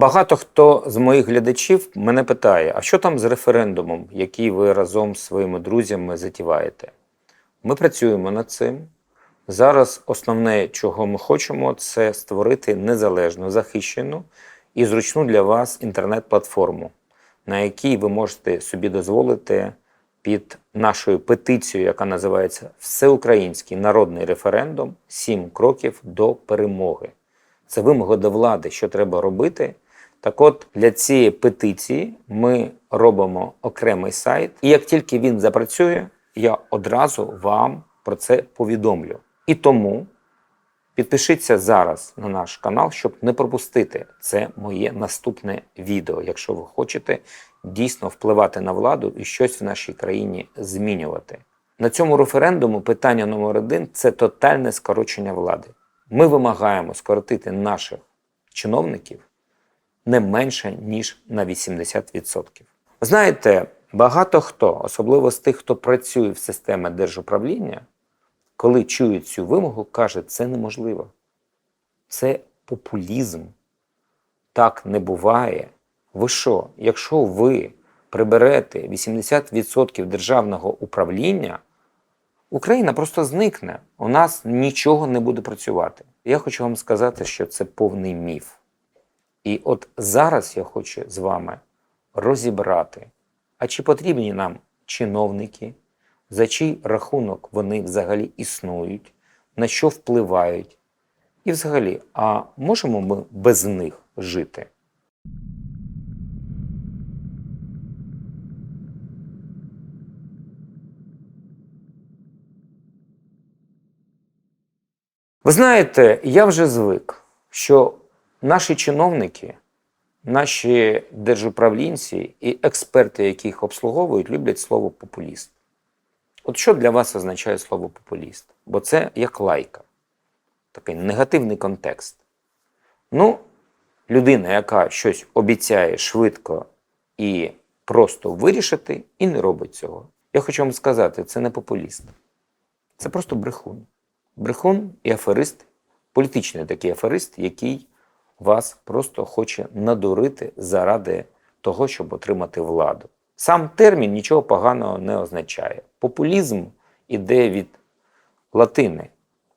Багато хто з моїх глядачів мене питає: а що там з референдумом, який ви разом з своїми друзями затіваєте? Ми працюємо над цим. Зараз основне, чого ми хочемо, це створити незалежну, захищену і зручну для вас інтернет-платформу, на якій ви можете собі дозволити під нашою петицією, яка називається Всеукраїнський народний референдум Сім кроків до перемоги. Це вимога до влади, що треба робити. Так от для цієї петиції ми робимо окремий сайт, і як тільки він запрацює, я одразу вам про це повідомлю. І тому підпишіться зараз на наш канал, щоб не пропустити це моє наступне відео, якщо ви хочете дійсно впливати на владу і щось в нашій країні змінювати. На цьому референдуму питання номер один це тотальне скорочення влади. Ми вимагаємо скоротити наших чиновників не менше ніж на 80%. Знаєте, багато хто, особливо з тих, хто працює в системі держуправління, коли чують цю вимогу, каже, це неможливо. Це популізм. Так не буває. Ви що, якщо ви приберете 80% державного управління, Україна просто зникне. У нас нічого не буде працювати. Я хочу вам сказати, що це повний міф. І от зараз я хочу з вами розібрати, а чи потрібні нам чиновники, за чий рахунок вони взагалі існують, на що впливають, і взагалі, а можемо ми без них жити? Ви знаєте, я вже звик, що наші чиновники, наші держуправлінці і експерти, які їх обслуговують, люблять слово популіст. От що для вас означає слово популіст? Бо це як лайка, такий негативний контекст. Ну, людина, яка щось обіцяє швидко і просто вирішити, і не робить цього. Я хочу вам сказати, це не популіст, це просто брехун. Брехун і аферист, політичний такий аферист, який вас просто хоче надурити заради того, щоб отримати владу. Сам термін нічого поганого не означає. Популізм іде від латини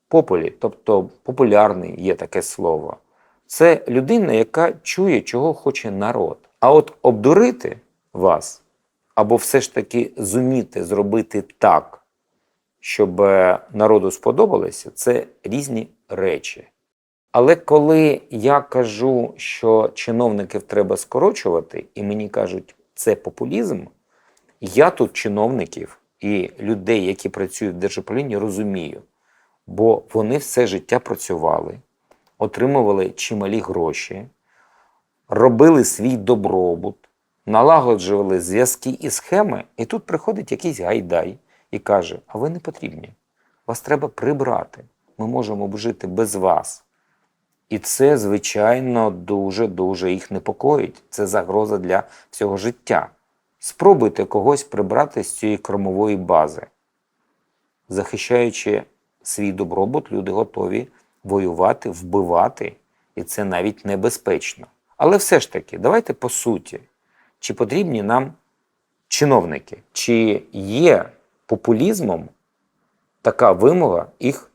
популі, тобто популярний є таке слово. Це людина, яка чує, чого хоче народ. А от обдурити вас, або все ж таки зуміти зробити так, щоб е, народу сподобалося, це різні речі. Але коли я кажу, що чиновників треба скорочувати, і мені кажуть, це популізм, я тут чиновників і людей, які працюють в держуправлінні, розумію, бо вони все життя працювали, отримували чималі гроші, робили свій добробут, налагоджували зв'язки і схеми, і тут приходить якийсь гайдай і каже: А ви не потрібні, вас треба прибрати. Ми можемо жити без вас. І це, звичайно, дуже-дуже їх непокоїть. Це загроза для всього життя. Спробуйте когось прибрати з цієї кормової бази. Захищаючи свій добробут, люди готові воювати, вбивати, і це навіть небезпечно. Але все ж таки, давайте по суті, чи потрібні нам чиновники, чи є популізмом така вимога їх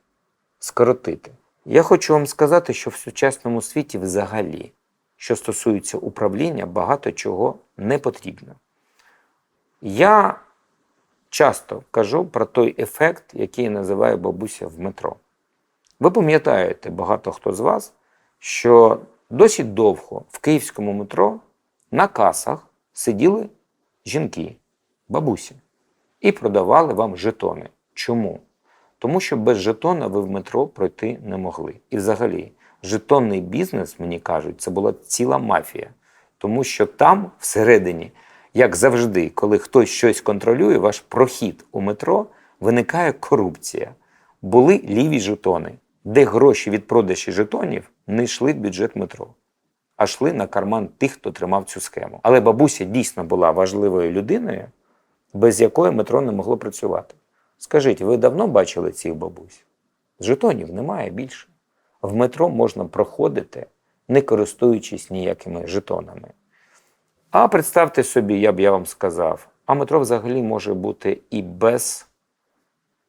скоротити. Я хочу вам сказати, що в сучасному світі взагалі, що стосується управління, багато чого не потрібно. Я часто кажу про той ефект, який називає бабуся в метро. Ви пам'ятаєте, багато хто з вас, що досить довго в київському метро на касах сиділи жінки, бабусі, і продавали вам жетони. Чому? Тому що без жетона ви в метро пройти не могли. І взагалі, жетонний бізнес, мені кажуть, це була ціла мафія. Тому що там, всередині, як завжди, коли хтось щось контролює, ваш прохід у метро, виникає корупція. Були ліві жетони, де гроші від продажі жетонів не йшли в бюджет метро, а йшли на карман тих, хто тримав цю схему. Але бабуся дійсно була важливою людиною, без якої метро не могло працювати. Скажіть, ви давно бачили цих бабусь? Жетонів немає більше. В метро можна проходити не користуючись ніякими жетонами. А представте собі, я б я вам сказав, а метро взагалі може бути і без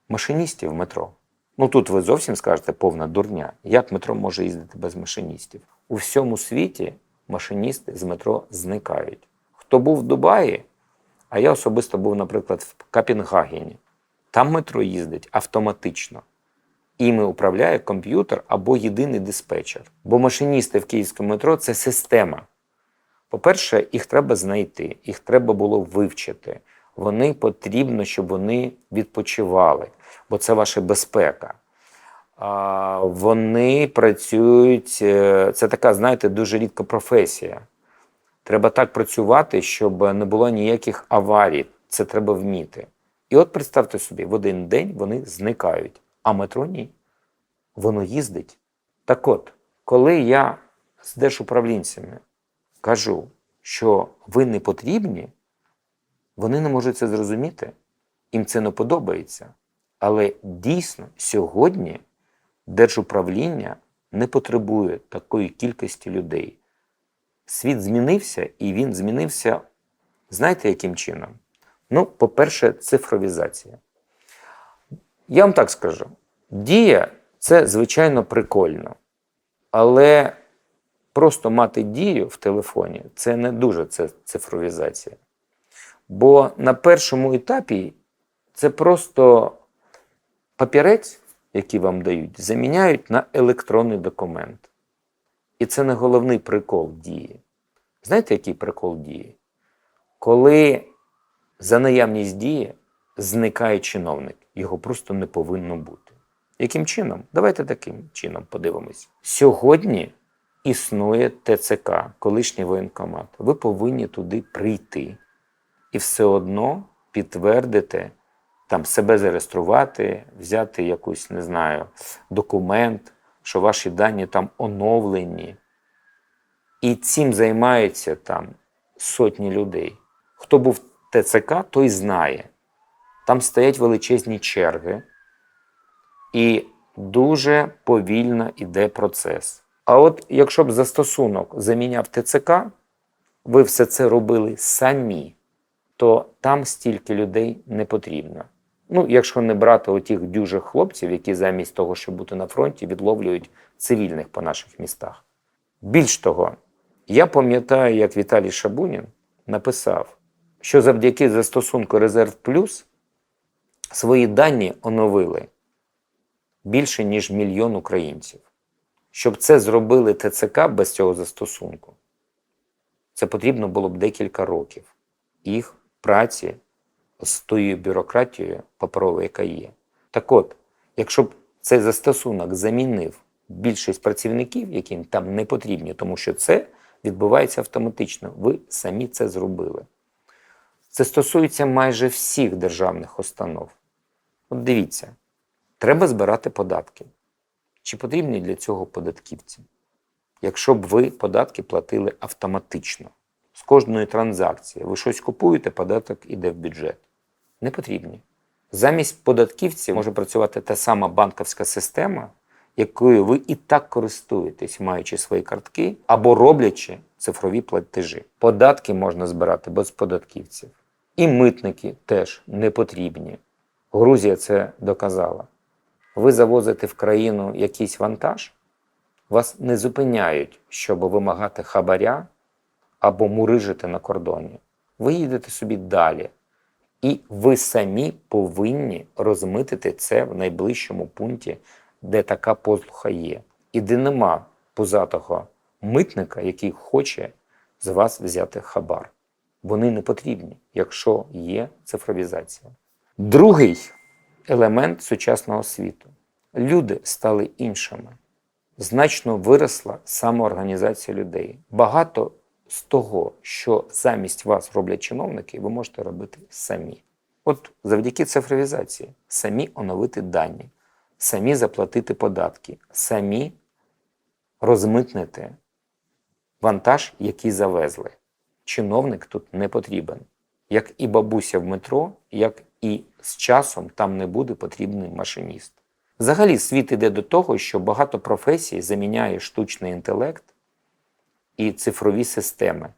машиністів метро. Ну тут ви зовсім скажете повна дурня. Як метро може їздити без машиністів? У всьому світі машиністи з метро зникають. Хто був в Дубаї, а я особисто був, наприклад, в Копенгагені. Там метро їздить автоматично. Іми управляє комп'ютер або єдиний диспетчер. Бо машиністи в київському метро це система. По-перше, їх треба знайти, їх треба було вивчити. Вони потрібно, щоб вони відпочивали, бо це ваша безпека. Вони працюють, е, це така, знаєте, дуже рідка професія. Треба так працювати, щоб не було ніяких аварій. Це треба вміти. І от представте собі, в один день вони зникають, а метро ні. Воно їздить. Так от, коли я з держуправлінцями кажу, що ви не потрібні, вони не можуть це зрозуміти, їм це не подобається. Але дійсно сьогодні держуправління не потребує такої кількості людей. Світ змінився, і він змінився, знаєте, яким чином? Ну, по-перше, цифровізація. Я вам так скажу: дія це, звичайно, прикольно. Але просто мати дію в телефоні це не дуже цифровізація. Бо на першому етапі це просто папірець, який вам дають, заміняють на електронний документ. І це не головний прикол дії. Знаєте, який прикол дії? Коли за наявність дії зникає чиновник, його просто не повинно бути. Яким чином? Давайте таким чином подивимось. Сьогодні існує ТЦК, колишній воєнкомат. Ви повинні туди прийти і все одно підтвердити, там себе зареєструвати, взяти якусь, не знаю, документ, що ваші дані там оновлені. І цим займаються там сотні людей. Хто був ТЦК, той знає. Там стоять величезні черги, і дуже повільно йде процес. А от якщо б застосунок заміняв ТЦК, ви все це робили самі, то там стільки людей не потрібно. Ну, якщо не брати отих дюжих хлопців, які замість того, щоб бути на фронті, відловлюють цивільних по наших містах. Більш того, я пам'ятаю, як Віталій Шабунін написав, що завдяки застосунку Резерв Плюс свої дані оновили більше, ніж мільйон українців. Щоб це зробили ТЦК без цього застосунку, це потрібно було б декілька років їх праці з тою бюрократією паперовою, яка є. Так от, якщо б цей застосунок замінив більшість працівників, яким там не потрібні, тому що це відбувається автоматично, ви самі це зробили. Це стосується майже всіх державних установ. От дивіться, треба збирати податки. Чи потрібні для цього податківці? Якщо б ви податки платили автоматично, з кожної транзакції, ви щось купуєте, податок іде в бюджет. Не потрібні. Замість податківців може працювати та сама банківська система, якою ви і так користуєтесь, маючи свої картки або роблячи цифрові платежі. Податки можна збирати без податківців. І митники теж не потрібні. Грузія це доказала. Ви завозите в країну якийсь вантаж, вас не зупиняють, щоб вимагати хабаря або мурижити на кордоні. Ви їдете собі далі. І ви самі повинні розмитити це в найближчому пункті, де така послуга є. І де нема пузатого митника, який хоче з вас взяти хабар. Вони не потрібні, якщо є цифровізація. Другий елемент сучасного світу. Люди стали іншими. Значно виросла самоорганізація людей. Багато з того, що замість вас роблять чиновники, ви можете робити самі. От завдяки цифровізації самі оновити дані, самі заплатити податки, самі розмитнити вантаж, який завезли. Чиновник тут не потрібен. Як і бабуся в метро, як і з часом там не буде потрібний машиніст. Взагалі, світ іде до того, що багато професій заміняє штучний інтелект і цифрові системи,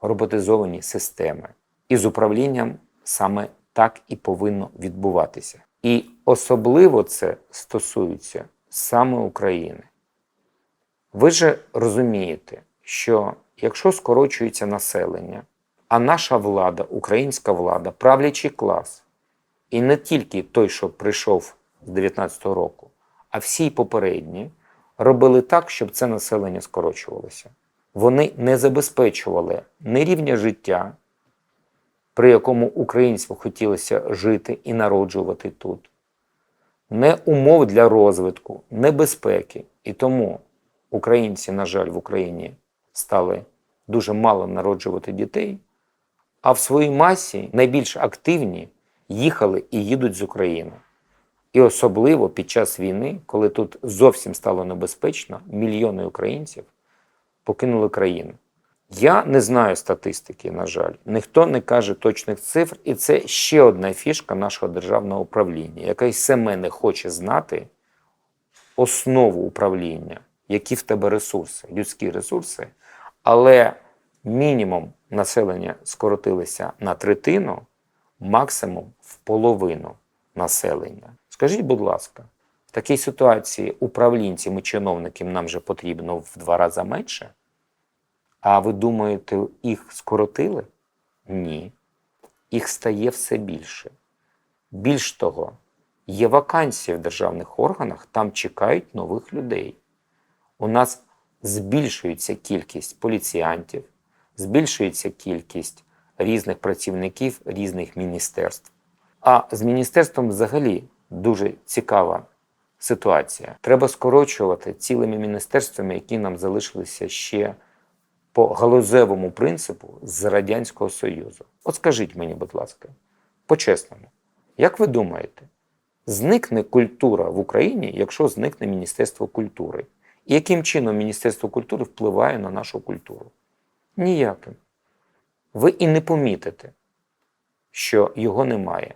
роботизовані системи. І з управлінням саме так і повинно відбуватися. І особливо це стосується саме України. Ви же розумієте, що якщо скорочується населення, а наша влада, українська влада, правлячий клас, і не тільки той, що прийшов з 19-го року, а всі попередні, робили так, щоб це населення скорочувалося. Вони не забезпечували ні рівня життя, при якому українцям хотілося жити і народжувати тут, не умов для розвитку, не безпеки. І тому українці, на жаль, в Україні стали дуже мало народжувати дітей, а в своїй масі найбільш активні їхали і їдуть з України. І особливо під час війни, коли тут зовсім стало небезпечно, мільйони українців покинули країну. Я не знаю статистики, на жаль, ніхто не каже точних цифр, і це ще одна фішка нашого державного управління, яка й саме хоче знати основу управління, які в тебе ресурси, людські ресурси, але мінімум населення скоротилося на третину, максимум в половину населення. Скажіть, будь ласка, в такій ситуації управлінцям і чиновникам нам же потрібно в два рази менше? А ви думаєте, їх скоротили? Ні. Їх стає все більше. Більш того, є вакансії в державних органах, там чекають нових людей. У нас збільшується кількість поліціянтів, збільшується кількість різних працівників різних міністерств. А з міністерством взагалі дуже цікава ситуація. Треба скорочувати цілими міністерствами, які нам залишилися ще по галузевому принципу з Радянського Союзу. От скажіть мені, будь ласка, по-чесному, як ви думаєте, зникне культура в Україні, якщо зникне Міністерство культури? І яким чином Міністерство культури впливає на нашу культуру? Ніяким. Ви і не помітите, що його немає.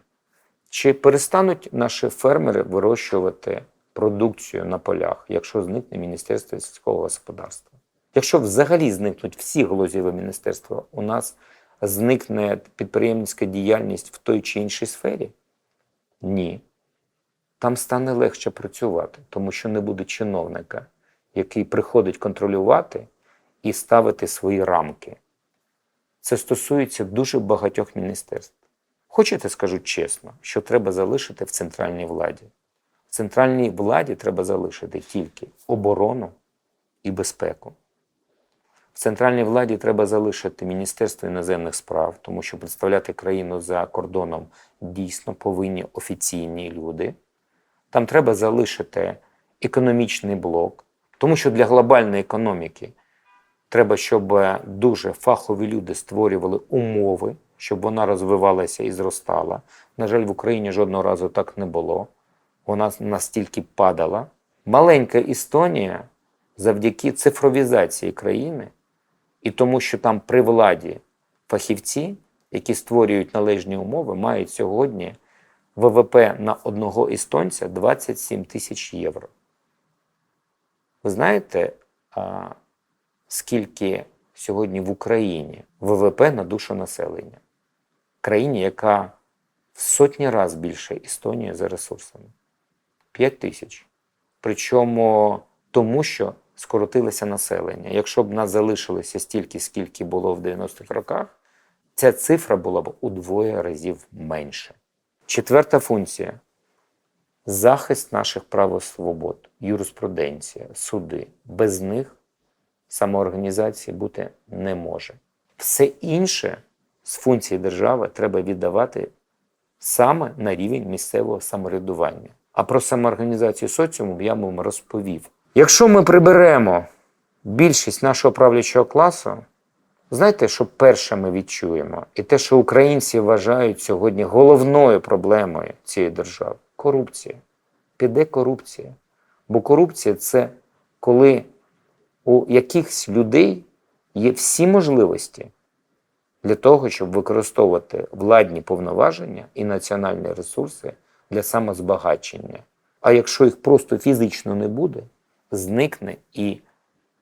Чи перестануть наші фермери вирощувати продукцію на полях, якщо зникне Міністерство сільського господарства? Якщо взагалі зникнуть всі галузеві міністерства, у нас зникне підприємницька діяльність в той чи іншій сфері? Ні. Там стане легше працювати, тому що не буде чиновника, який приходить контролювати і ставити свої рамки. Це стосується дуже багатьох міністерств. Хочете, скажу чесно, що треба залишити в центральній владі? В центральній владі треба залишити тільки оборону і безпеку. В центральній владі треба залишити Міністерство іноземних справ, тому що представляти країну за кордоном дійсно повинні офіційні люди. Там треба залишити економічний блок, тому що для глобальної економіки треба, щоб дуже фахові люди створювали умови, щоб вона розвивалася і зростала. На жаль, в Україні жодного разу так не було. Вона настільки падала. Маленька Естонія завдяки цифровізації країни і тому, що там при владі фахівці, які створюють належні умови, мають сьогодні ВВП на одного естонця 27 тисяч євро. Ви знаєте, скільки сьогодні в Україні ВВП на душу населення? Країні, яка в сотні разів більше Естонії за ресурсами 5 тисяч. Причому тому, що скоротилося населення. Якщо б нас залишилося стільки, скільки було в 90-х роках, ця цифра була б удвоє разів менше. Четверта функція захист наших прав і свобод, юриспруденція, суди. Без них самоорганізації бути не може. Все інше з функцій держави треба віддавати саме на рівень місцевого самоврядування. А про самоорганізацію соціуму я вам розповів. Якщо ми приберемо більшість нашого правлячого класу, знаєте, що перше ми відчуємо? І те, що українці вважають сьогодні головною проблемою цієї держави корупція. Піде корупція. Бо корупція це коли у якихось людей є всі можливості для того, щоб використовувати владні повноваження і національні ресурси для самозбагачення. А якщо їх просто фізично не буде, зникне і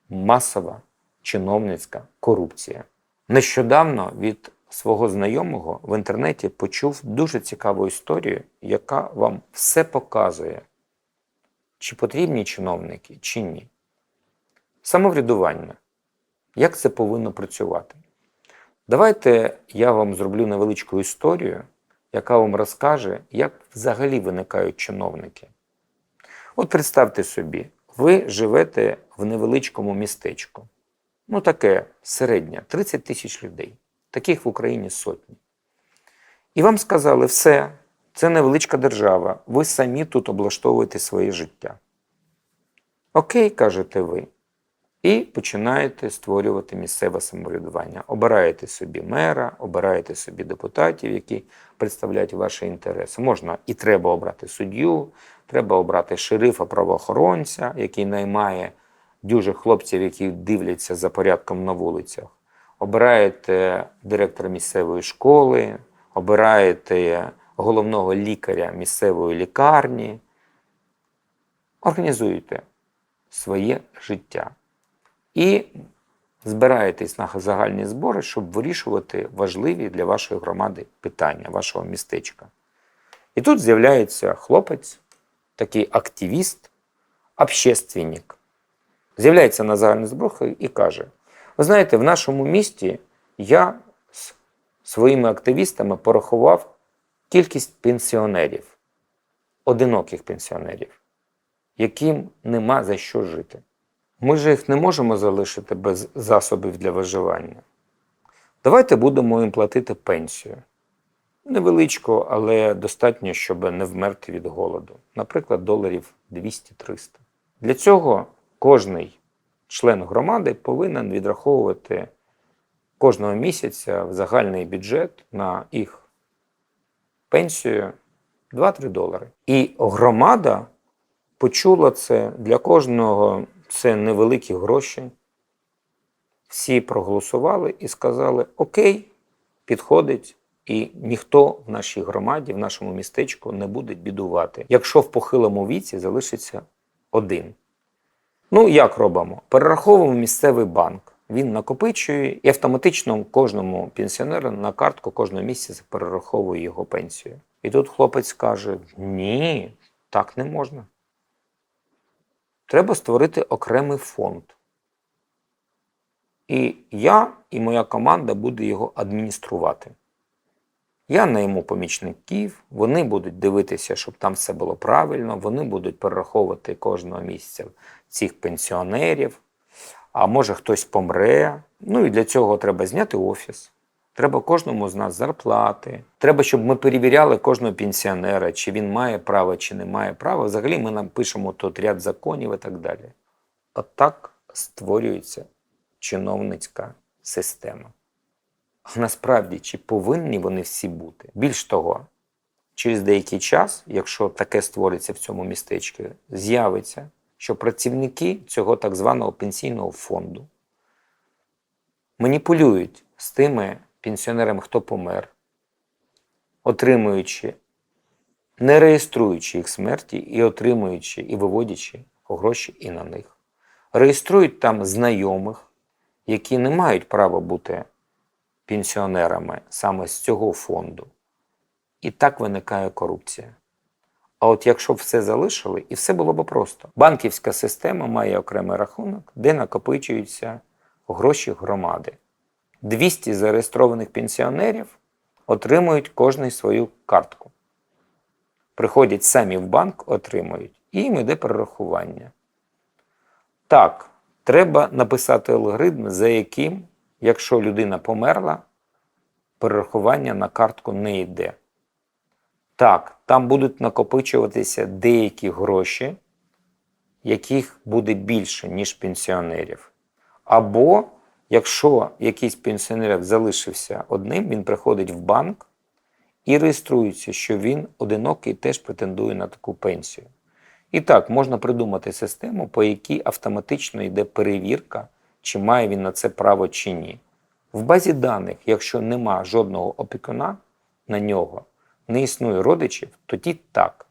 масова чиновницька корупція. Нещодавно від свого знайомого в інтернеті почув дуже цікаву історію, яка вам все показує, чи потрібні чиновники, чи ні. Самоврядування. Як це повинно працювати? Давайте я вам зроблю невеличку історію, яка вам розкаже, як взагалі виникають чиновники. От представте собі, ви живете в невеличкому містечку. Ну, таке середнє, 30 тисяч людей. Таких в Україні сотні. І вам сказали, все, це невеличка держава, ви самі тут облаштовуєте своє життя. Окей, кажете ви. І починаєте створювати місцеве самоврядування. Обираєте собі мера, обираєте собі депутатів, які представляють ваші інтереси. Можна і треба обрати суддю, треба обрати шерифа правоохоронця, який наймає дюжих хлопців, які дивляться за порядком на вулицях. Обираєте директора місцевої школи, обираєте головного лікаря місцевої лікарні. Організуєте своє життя. І збираєтесь на загальні збори, щоб вирішувати важливі для вашої громади питання, вашого містечка. І тут з'являється хлопець, такий активіст, общественник. З'являється на загальний збор і каже: ви знаєте, в нашому місті я з своїми активістами порахував кількість пенсіонерів, одиноких пенсіонерів, яким нема за що жити. Ми ж їх не можемо залишити без засобів для виживання. Давайте будемо їм платити пенсію. Невеличку, але достатньо, щоб не вмерти від голоду. Наприклад, доларів 200-300. Для цього кожний член громади повинен відраховувати кожного місяця в загальний бюджет на їх пенсію 2-3 долари. І громада почула це для кожного це невеликі гроші. Всі проголосували і сказали: Окей, підходить, і ніхто в нашій громаді, в нашому містечку не буде бідувати, якщо в похилому віці залишиться один. Ну, як робимо? Перераховуємо місцевий банк. Він накопичує і автоматично кожному пенсіонеру на картку кожного місяця перераховує його пенсію. І тут хлопець каже: Ні, так не можна. Треба створити окремий фонд. І я і моя команда буде його адмініструвати. Я найму помічників, вони будуть дивитися, щоб там все було правильно, вони будуть перераховувати кожного місяця цих пенсіонерів, а може хтось помре. Ну і для цього треба зняти офіс. Треба кожному з нас зарплати. Треба, щоб ми перевіряли кожного пенсіонера, чи він має право, чи не має права. Взагалі ми нам пишемо тут ряд законів і так далі. Отак створюється чиновницька система. А насправді, чи повинні вони всі бути? Більш того, через деякий час, якщо таке створиться в цьому містечку, з'явиться, що працівники цього так званого пенсійного фонду маніпулюють з тими пенсіонерами, хто помер, отримуючи, не реєструючи їх смерті і отримуючи і виводячи гроші і на них. Реєструють там знайомих, які не мають права бути пенсіонерами саме з цього фонду. І так виникає корупція. А от якщо б все залишили, і все було б просто. Банківська система має окремий рахунок, де накопичуються гроші громади. 200 зареєстрованих пенсіонерів отримують кожний свою картку. Приходять самі в банк, отримують, і їм йде перерахування. Так, треба написати алгоритм, за яким, якщо людина померла, перерахування на картку не йде. Так, там будуть накопичуватися деякі гроші, яких буде більше, ніж пенсіонерів. Або Якщо якийсь пенсіонер залишився одним, він приходить в банк і реєструється, що він одинокий теж претендує на таку пенсію. І так, можна придумати систему, по якій автоматично йде перевірка, чи має він на це право чи ні. В базі даних, якщо нема жодного опікуна на нього, не існує родичів, тоді так.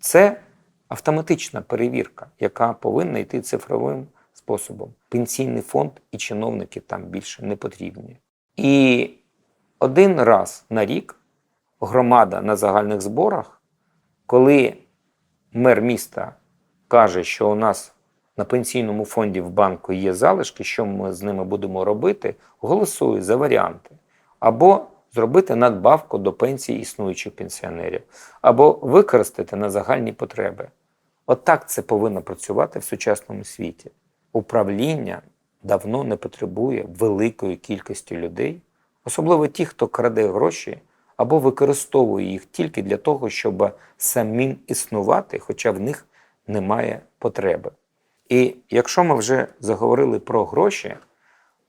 Це автоматична перевірка, яка повинна йти цифровим способом. Пенсійний фонд і чиновники там більше не потрібні. І один раз на рік громада на загальних зборах, коли мер міста каже, що у нас на пенсійному фонді в банку є залишки, що ми з ними будемо робити, голосує за варіанти. Або зробити надбавку до пенсії існуючих пенсіонерів, або використати на загальні потреби. Отак це повинно працювати в сучасному світі. Управління давно не потребує великої кількості людей, особливо ті, хто краде гроші або використовує їх тільки для того, щоб самим існувати, хоча в них немає потреби. І якщо ми вже заговорили про гроші,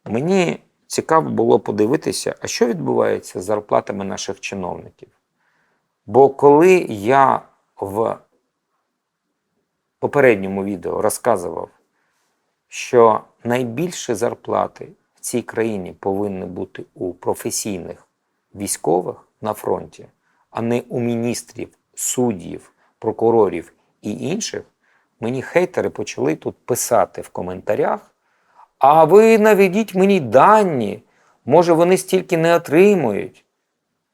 мені цікаво було подивитися, а що відбувається з зарплатами наших чиновників. Бо коли я в попередньому відео розказував, що найбільші зарплати в цій країні повинні бути у професійних військових на фронті, а не у міністрів, суддів, прокурорів і інших, мені хейтери почали тут писати в коментарях. А ви наведіть мені дані, може вони стільки не отримують.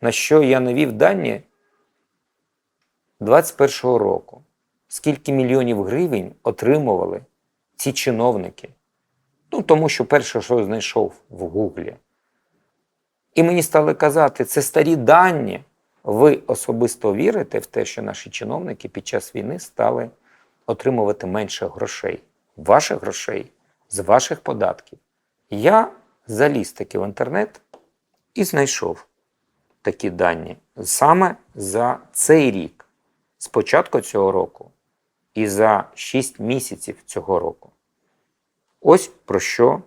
На що я навів дані 21-го року. Скільки мільйонів гривень отримували ці чиновники? Ну, тому що перше, що знайшов в Гуглі. І мені стали казати, це старі дані. Ви особисто вірите в те, що наші чиновники під час війни стали отримувати менше грошей, ваших грошей, з ваших податків. Я заліз таки в інтернет і знайшов такі дані саме за цей рік, з початку цього року і за 6 місяців цього року. Ось про що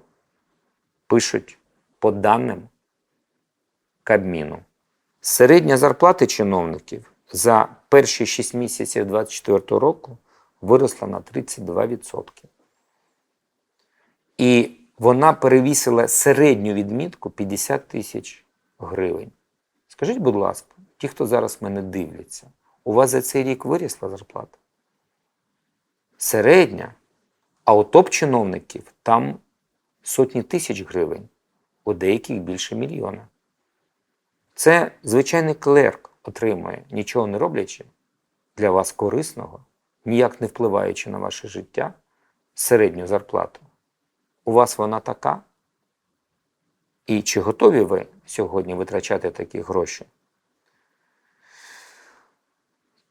пишуть по даним Кабміну. Середня зарплата чиновників за перші 6 місяців 2024 року виросла на 32%. І вона перевісила середню відмітку 50 тисяч гривень. Скажіть, будь ласка, ті, хто зараз мене дивляться, у вас за цей рік вирісла зарплата? Середня, а у топ-чиновників там сотні тисяч гривень, у деяких більше мільйона. Це звичайний клерк отримує, нічого не роблячи для вас корисного, ніяк не впливаючи на ваше життя, середню зарплату. У вас вона така? І чи готові ви сьогодні витрачати такі гроші?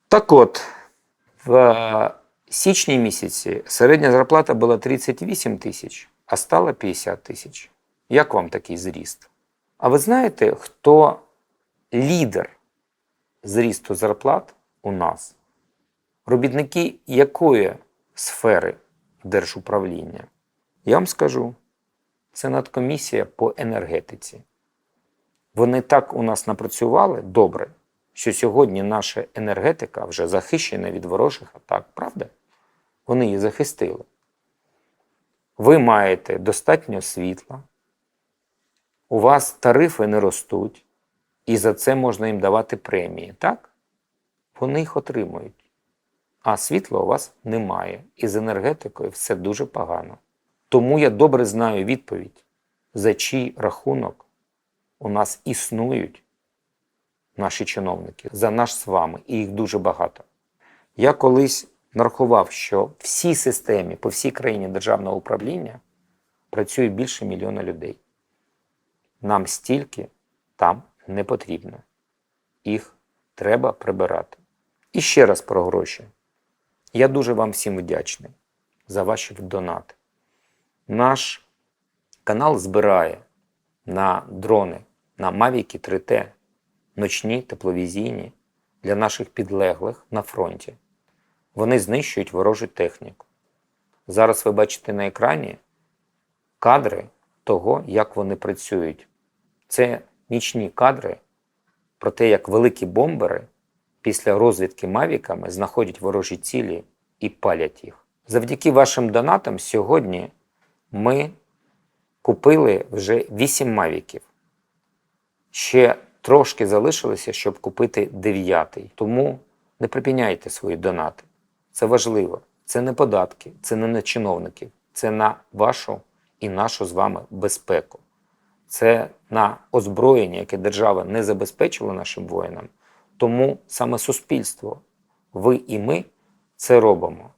Так от, в січні місяці середня зарплата була 38 тисяч, а стала 50 тисяч. Як вам такий зріст? А ви знаєте, хто лідер зрісту зарплат у нас? Робітники якої сфери держуправління? Я вам скажу, це надкомісія по енергетиці. Вони так у нас напрацювали добре, що сьогодні наша енергетика вже захищена від ворожих атак, правда? Вони її захистили. Ви маєте достатньо світла, у вас тарифи не ростуть, і за це можна їм давати премії, так? Вони їх отримують. А світла у вас немає. І з енергетикою все дуже погано. Тому я добре знаю відповідь, за чий рахунок у нас існують наші чиновники, за наш з вами, і їх дуже багато. Я колись нарахував, що в всій системі, по всій країні державного управління працює більше мільйона людей. Нам стільки там не потрібно. Їх треба прибирати. І ще раз про гроші. Я дуже вам всім вдячний за ваші донати. Наш канал збирає на дрони, на Mavic 3T, ночні тепловізійні для наших підлеглих на фронті. Вони знищують ворожу техніку. Зараз ви бачите на екрані кадри того, як вони працюють. Це нічні кадри про те, як великі бомбери після розвідки мавіками знаходять ворожі цілі і палять їх. Завдяки вашим донатам сьогодні ми купили вже 8 мавіків. Ще трошки залишилося, щоб купити дев'ятий. Тому не припиняйте свої донати. Це важливо. Це не податки, це не на чиновників, це на вашу і нашу з вами безпеку. Це на озброєння, яке держава не забезпечила нашим воїнам. Тому саме суспільство, ви і ми це робимо.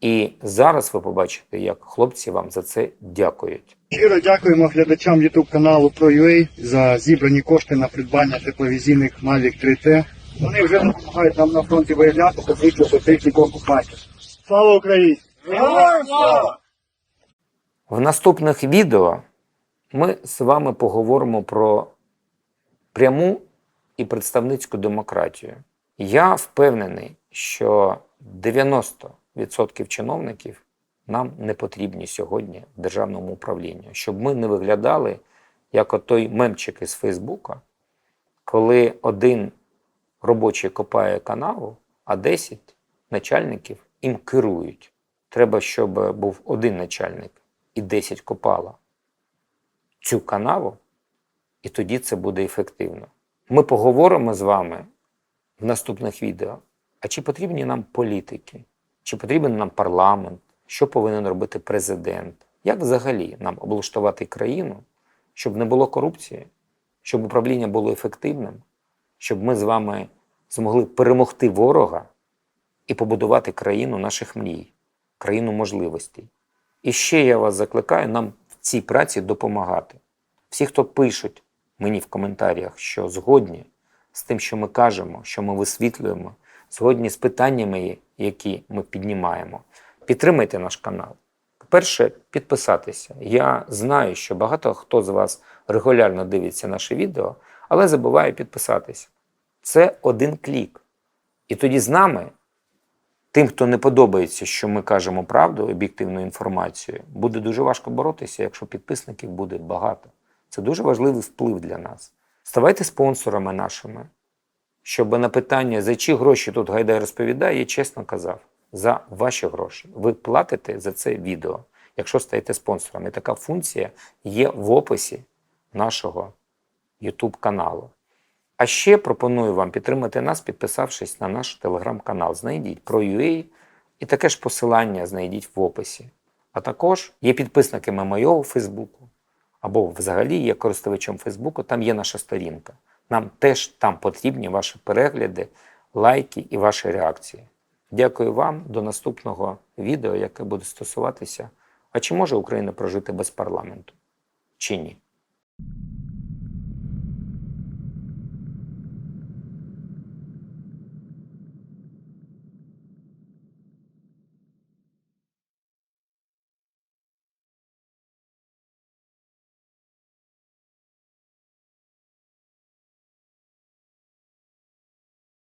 І зараз ви побачите, як хлопці вам за це дякують. Щиро дякуємо глядачам YouTube каналу ProUA за зібрані кошти на придбання тепловізійних Mavic 3T. Вони вже допомагають нам на фронті виявляти та знищувати техніку окупантів. Слава Україні! Героям слава! В наступних відео ми з вами поговоримо про пряму і представницьку демократію. Я впевнений, що 90% чиновників нам не потрібні сьогодні в державному управлінні, щоб ми не виглядали як отой мемчик із Фейсбука, коли один робочий копає канаву, а 10 начальників їм керують. Треба, щоб був один начальник і 10 копала цю канаву, і тоді це буде ефективно. Ми поговоримо з вами в наступних відео. А чи потрібні нам політики? Чи потрібен нам парламент? Що повинен робити президент? Як взагалі нам облаштувати країну, щоб не було корупції, щоб управління було ефективним, щоб ми з вами змогли перемогти ворога і побудувати країну наших мрій, країну можливостей. І ще я вас закликаю нам в цій праці допомагати. Всі, хто пишуть мені в коментарях, що згодні з тим, що ми кажемо, що ми висвітлюємо, згодні з питаннями, які ми піднімаємо, підтримайте наш канал. Перше, підписатися. Я знаю, що багато хто з вас регулярно дивиться наші відео, але забуває підписатися. Це один клік. І тоді з нами, тим, хто не подобається, що ми кажемо правду, об'єктивну інформацію, буде дуже важко боротися, якщо підписників буде багато. Це дуже важливий вплив для нас. Ставайте спонсорами нашими, щоб на питання, за чі гроші тут Гайдай розповідає, я чесно казав, за ваші гроші. Ви платите за це відео, якщо стаєте спонсором. І така функція є в описі нашого YouTube каналу. А ще пропоную вам підтримати нас, підписавшись на наш телеграм-канал. Знайдіть про UA і таке ж посилання знайдіть в описі. А також є підписниками моєго Фейсбуку або взагалі є користувачем Фейсбуку, там є наша сторінка. Нам теж там потрібні ваші перегляди, лайки і ваші реакції. Дякую вам до наступного відео, яке буде стосуватися, а чи може Україна прожити без парламенту? Чи ні?